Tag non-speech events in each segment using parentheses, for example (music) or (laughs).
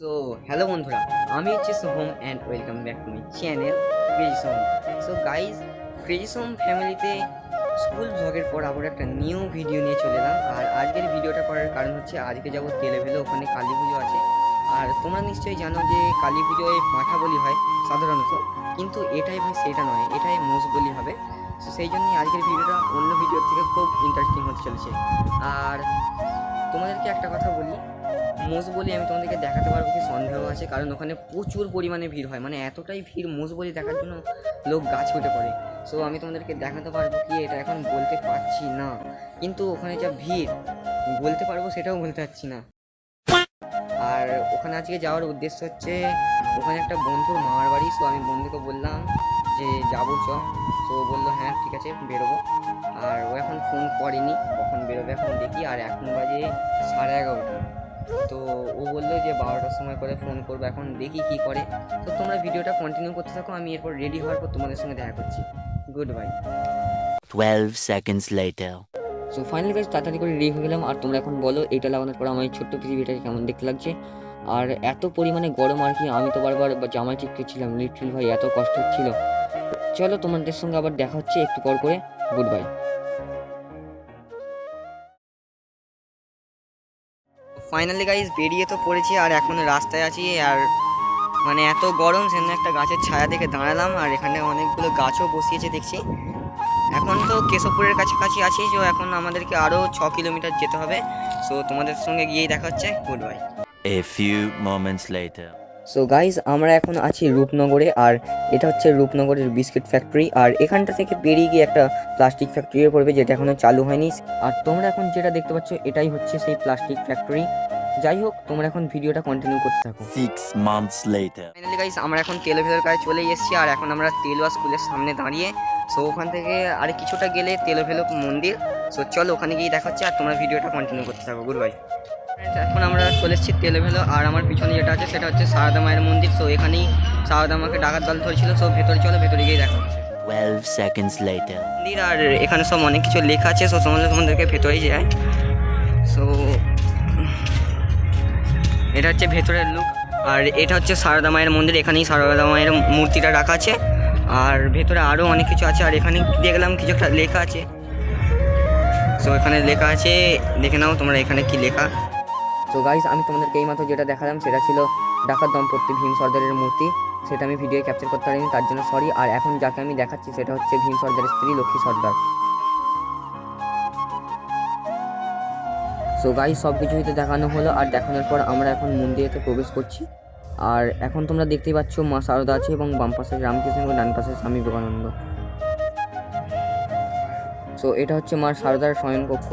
So hello বন্ধুরা, আমি হচ্ছে Soham and welcome back to my channel crazy Soham so guys crazy Soham ফ্যামিলিতে school ব্লগের পর আবার একটা নিউ ভিডিও নিয়ে চলে এলাম। আর আজকের ভিডিওটা করার কারণ হচ্ছে, আজকে যাব তেলেভেলে ওখানে কালী পুজো আছে। আর তোমরা নিশ্চয়ই জানো যে কালী পুজোয় পাঁঠা বলি হয়, সাধারণত। কিন্তু এটাই ভাই সেটা নয়, এটাই মোষ বলি হবে। সো সেই জন্যই আজকের ভিডিওটা অন্য ভিডিওর থেকে খুব ইন্টারেস্টিং হতে চলেছে। আর তোমাদেরকে একটা কথা বলি মোষ বলি আমি তোমাদেরকে দেখাতে পারব কি সন্দেহ আছে, কারণ ওখানে প্রচুর পরিমাণে ভিড় হয়। মানে এতটাই ভিড় মোষ বলি দেখার জন্য লোক গাছ উঠে পড়ে। সো আমি তোমাদেরকে দেখাতে পারব কি এটা এখন বলতে পারছি না। কিন্তু ওখানে যা ভিড়, বলতে পারব সেটাও বলতে পারছি না। আর ওখানে আজকে যাওয়ার উদ্দেশ্য হচ্ছে, ওখানে একটা বন্ধুর মামার বাড়ি সো আমি বন্ধুকে বললাম যে যাব চ। তো বলল হ্যাঁ ঠিক আছে, বেরোবো। আর ও এখন ফোন করেনি, কখন বেরোবে এখন দেখি। আর এখন বাজে সাড়ে এগারোটা। তো ও বলল যে বারোটার সময় করে ফোন করব এখন দেখি কি করে। তো তোমরা ভিডিওটা কন্টিনিউ করতে থাকো আমি এরপর রেডি হওয়ার পর তোমাদের সঙ্গে দেখা করছি। Good bye 12 seconds later. So finally guys তাড়াতাড়ি করে রেডি হয়ে গেলাম। আর তোমরা এখন বলো এটা লাগানোর পর আমার ছোট্ট পৃথিবীটাকে কেমন দেখতে লাগছে? আর এত পরিমাণে গরম আর কি আমি তো বারবার জামাই চিপকেছিলাম লিট্রিল ভাই এত কষ্ট হচ্ছিল। চলো তোমাদের সঙ্গে আবার দেখা হচ্ছে একটু পর করে। গুড বাই ফাইনালি গাইজ বেরিয়ে তো পড়েছি আর এখন রাস্তায় আছি আর মানে এত গরম সেখানে একটা গাছের ছায়া দেখে দাঁড়ালাম আর এখানে অনেকগুলো গাছও বসিয়েছে দেখছি। এখন তো কেশবপুরের কাছাকাছি আছি, তো এখন আমাদেরকে আরও ছ কিলোমিটার যেতে হবে। সো তোমাদের সঙ্গে গিয়েই দেখা হচ্ছে। Good bye A few moments later. So guys আমরা এখন আছি রূপনগরে আর এটা হচ্ছে রূপনগরের বিস্কিট ফ্যাক্টরি আর এখানটা থেকে বেরিয়ে গিয়ে একটা প্লাস্টিক ফ্যাক্টরিও পড়বে যেটা এখনও চালু হয়নি। আর তোমরা এখন যেটা দেখতে পাচ্ছ এটাই হচ্ছে সেই প্লাস্টিক ফ্যাক্টরি যাই হোক তোমরা এখন ভিডিওটা কন্টিনিউ করতে থাকো। Six months later. Finally guys আমরা এখন তেল ভেতর কাছে চলে এসেছি আর এখন আমরা তেল তেলুয়া স্কুলের সামনে দাঁড়িয়ে। সো ওখান থেকে আর কিছুটা গেলে তেলোভেলো মন্দির। সো চলো ওখানে গিয়ে দেখা হচ্ছে আর তোমরা ভিডিওটা কন্টিনিউ করতে থাকো। গুড বাই এখন আমরা চলে এসেছি তেলোভেলো আর আমার পিছনে যেটা আছে সেটা হচ্ছে সারদা মায়ের মন্দির। সো এখানেই সারদা মাকে ডাকাত দল ধরেছিল সো ভেতরে চলো ভেতরে গিয়ে দেখা হচ্ছে। 12 seconds মন্দির আর এখানে সব অনেক কিছু লেখা আছে। সো তোমাদের তোমাদেরকে ভেতরেই যায়। সো এটা হচ্ছে ভেতরের লুক আর এটা হচ্ছে সারদা মায়ের মন্দির। এখানেই সারদা মায়ের মূর্তিটা রাখা আছে। আর ভেতরে আরও অনেক কিছু আছে। আর এখানে দেখলাম কিছু একটা লেখা আছে। সো এখানে লেখা আছে দেখে নাও তোমরা এখানে কি লেখা। তো গাইজ আমি তোমাদেরকে এইমাত্র যেটা দেখালাম, সেটা ছিল ডাকাত দম্পতি ভীম সর্দারের মূর্তি। সেটা আমি ভিডিও ক্যাপচার করতে পারিনি, তার জন্য সরি আর এখন যাকে আমি দেখাচ্ছি, সেটা হচ্ছে ভীম সর্দারের স্ত্রী লক্ষ্মী সর্দার। সো গাইস সব কিছুই তো দেখানো হলো, আর দেখানোর পর আমরা এখন মন্দিরেতে প্রবেশ করছি। আর এখন তোমরা দেখতেই পাচ্ছ, মা শারদা আছে এবং বাম পাশে রামকৃষ্ণ এবং ডান পাশে স্বামী বিবেকানন্দ। সো এটা হচ্ছে মা শারদার শয়নকক্ষ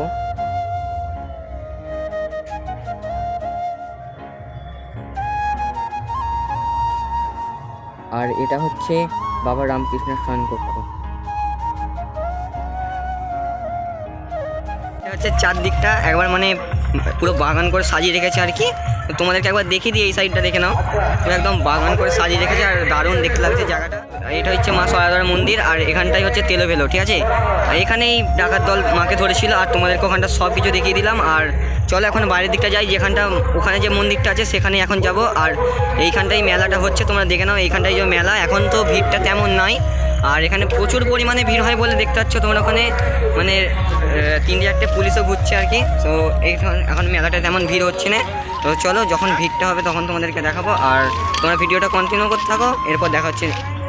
আর এটা হচ্ছে বাবা রামকৃষ্ণের শয়নকক্ষ হচ্ছে চারদিকটা একবার মানে পুরো বাগান করে সাজিয়ে রেখেছে আর কি। তোমাদেরকে একবার দেখিয়ে দিই এই সাইডটা দেখে নাও। একদম বাগান করে সাজিয়ে রেখেছে আর দারুণ দেখতে লাগছে জায়গাটা। এটা হচ্ছে মা সয়াদার মন্দির আর এখানটাই হচ্ছে তেলোভেলো ঠিক আছে? এখানেই ডাকাত দল মাকে ধরেছিল আর তোমাদেরকে ওখানটা সব কিছু দেখিয়ে দিলাম। আর চলো এখন বাইরের দিকটা যাই, যেখানটা ওখানে যে মন্দিরটা আছে সেখানে এখন যাব। আর এইখানটাই মেলাটা হচ্ছে, তোমরা দেখে নাও, এইখানটাই যে মেলা। এখন তো ভিড়টা তেমন নাই। আর এখানে প্রচুর পরিমাণে ভিড় হয় বলে দেখতে পাচ্ছ তোমরা ওখানে। মানে তিন চারটে পুলিশও ঘুরছে আর কি। তো এখন মেলাটা তেমন ভিড় হচ্ছে না। তো চলো, যখন ভিড়টা হবে তখন তোমাদেরকে দেখাবো। আর তোমরা ভিডিওটা কন্টিনিউ করতে থাকো, এরপর দেখা হচ্ছে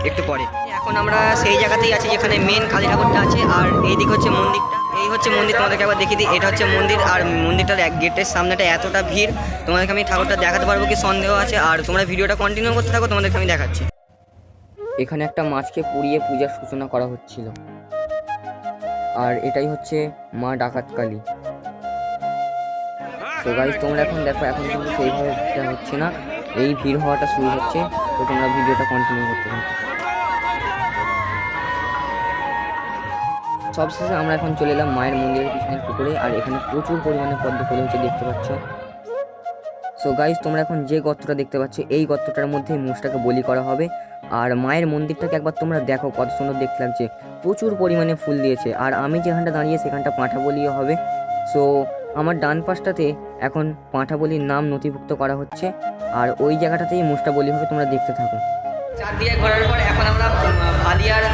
একটু পরে। এখন আমরা সেই জায়গাতেই আছি যেখানে মেন কালী ঠাকুরটা আছে, আর এই দিকে হচ্ছে মন্দিরটা। এই হচ্ছে মন্দির, তোমাদেরকে একবার দেখিয়ে দিই। এটা হচ্ছে মন্দির, আর মন্দিরটার এক গেটের সামনেটা এতটা ভিড়। তোমাদেরকে আমি ঠাকুরটা দেখাতে পারব কি? সন্দেহ আছে। আর তোমরা ভিডিওটা কন্টিনিউ করতে থাকো, তোমাদেরকে আমি দেখাচ্ছি। এখানে একটা মাছকে পুড়িয়ে পূজার সূচনা করা হচ্ছিল। আর এটাই হচ্ছে মা ডাকাত কালী তো গাইজ তোমরা এখন দেখো, এখন কিন্তু সেইভাবে হচ্ছে না। এই ভিড় হওয়াটা শুরু হচ্ছে, তো তোমরা ভিডিওটা কন্টিনিউ করতে থাকো। সবশেষে আমরা এখন চলে এলাম মায়ের মন্দিরের পিছনের পুকুরে, আর এখানে প্রচুর পরিমাণে পদ্ম ফুল হচ্ছে দেখতে পাচ্ছ। সো গাইজ তোমরা এখন যে গর্তটা দেখতে পাচ্ছ, এই গর্তটার মধ্যে মোষটাকে বলি করা হবে। আর মায়ের মন্দিরটাকে একবার তোমরা দেখো কত সুন্দর দেখতে লাগছে প্রচুর পরিমাণে ফুল দিয়েছে। আর আমি যেখানটা দাঁড়িয়ে সেখানটা পাঁঠা বলিও হবে। সো আমার ডান পাশটাতে এখন পাঁঠাবলির নাম নথিভুক্ত করা হচ্ছে। আর ওই জায়গাটাতেই মুষ্টা বলি হবে তোমরা দেখতে থাকো। চারদিকে ঘোরার পর এখন আমরা ভালিয়ার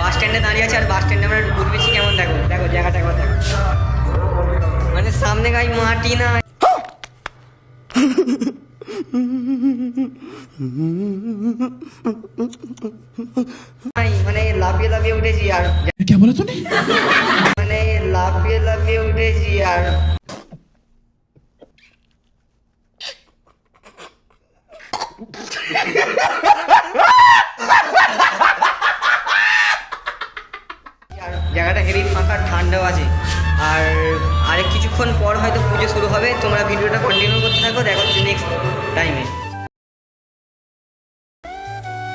বাস স্ট্যান্ডে দাঁড়িয়ে আছি। আর বাস স্ট্যান্ডে আমরা ঘুরবেছি কেমন দেখো? দেখো জায়গাটা একবার দেখো। মানে সামনে গাই মাটি না। নাই, (laughs) মানে লাফিয়ে লাফিয়ে উঠেছি আর। কে বলে তুমি মানে লাফিয়ে লাফিয়ে উঠেছি আর। জায়গাটা হেভি ফাঁকা ঠান্ডাও আছে। আর আরেক কিছুক্ষণ পর হয়তো পুজো শুরু হবে তোমরা ভিডিওটা কন্টিনিউ করতে থাকো দেখো নেক্সট টাইমে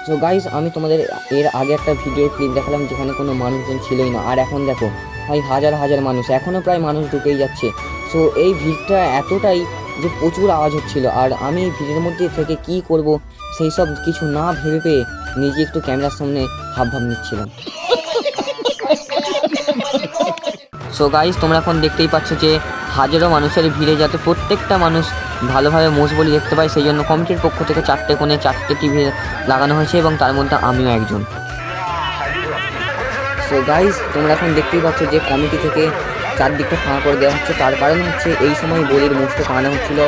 সো গাইস আমি তোমাদের এর আগে একটা ভিডিও ক্লিপ দেখালাম যেখানে কোনো মানুষজন ছিলই না। আর এখন দেখো, ভাই হাজার হাজার মানুষ এখনও প্রায় মানুষ ঢুকেই যাচ্ছে। সো এই ভিড়টা এতটাই যে প্রচুর আওয়াজ হচ্ছিল। আর আমি ভিড়ের মধ্যে থেকে কি করব, সেই সব কিছু না ভেবে পেয়ে নিজে একটু ক্যামেরার সামনে হাব ভাব নিচ্ছিলাম। সো গাইস তোমরা এখন দেখতেই পাচ্ছ যে হাজারো মানুষের ভিড়ে যাতে প্রত্যেকটা মানুষ ভালোভাবে মোষ বলি দেখতে পাই, সেই জন্য কমিটির পক্ষ থেকে চারটে কোণে চারটে টিভি লাগানো হয়েছে এবং তার মধ্যে আমিও একজন। সো গাইজ তোমরা এখন দেখতেই পাচ্ছ যে কমিটি থেকে চারদিকটা ফাঁকা করে দেওয়া হচ্ছে। তার কারণ হচ্ছে এই সময় বলির মোষটা ফাঁকানো হচ্ছিল।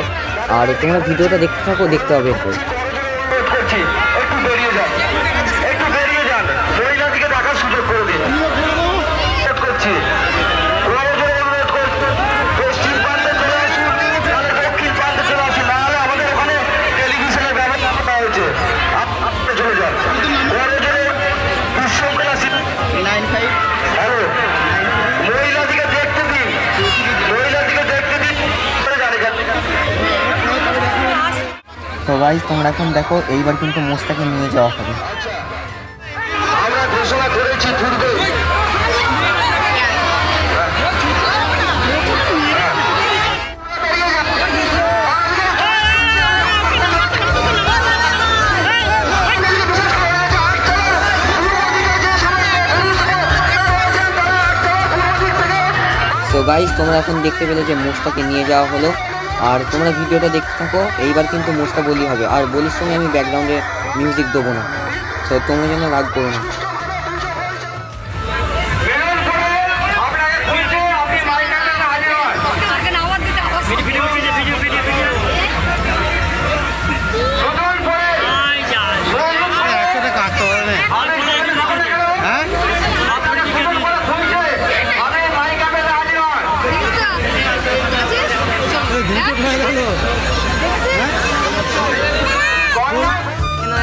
আর তোমরা ভিডিওটা দেখতে থাকো, দেখতে হবে এরপর। তো গাইস তোমরা এখন দেখো এইবার কিন্তু মোষটাকে নিয়ে যাওয়া হবে। আমরা ঘোষণা করেছি পূর্বে। সো গাইস তোমরা এখন দেখতে পেলে যে মোষটাকে নিয়ে যাওয়া হলো। আর তোমরা ভিডিওটা দেখতে থাকো, এইবার কিন্তু মোস্তা বলি হবে। আর বলির সঙ্গে আমি ব্যাকগ্রাউন্ডে মিউজিক দেবো না। তো তোমরা যেন রাগ করো না।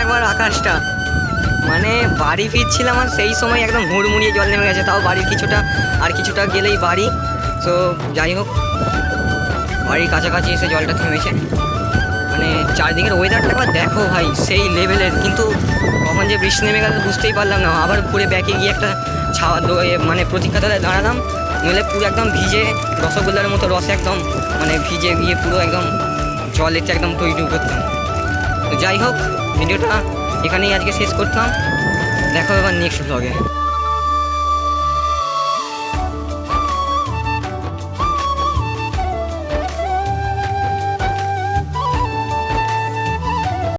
একবার আকাশটা? মানে বাড়ি ফিরছিলাম আর সেই সময় একদম হুড়মুড়িয়ে জল নেমে গেছে, তাও বাড়ির কিছুটা, আর কিছুটা গেলেই বাড়ি। তো যাই হোক, বাড়ির কাছাকাছি এসে জলটা থেমেছে। মানে চারদিকের ওয়েদারটা একবার দেখো ভাই, সেই লেভেলের কিন্তু কখন যে বৃষ্টি নেমে গেল বুঝতেই পারলাম না। আবার ঘুরে ব্যাকে গিয়ে একটা ছাওয়া মানে প্রতীক্ষাতলায় দাঁড়ালাম। নইলে পুরো একদম ভিজে, রসগোল্লার মতো রস একদম মানে ভিজে গিয়ে পুরো একদম জল এসে একদম টইটু করতাম। তো যাই হোক, ভিডিওটা এখানেই আজকে শেষ করতাম। দেখো এবার নেক্সট ব্লগে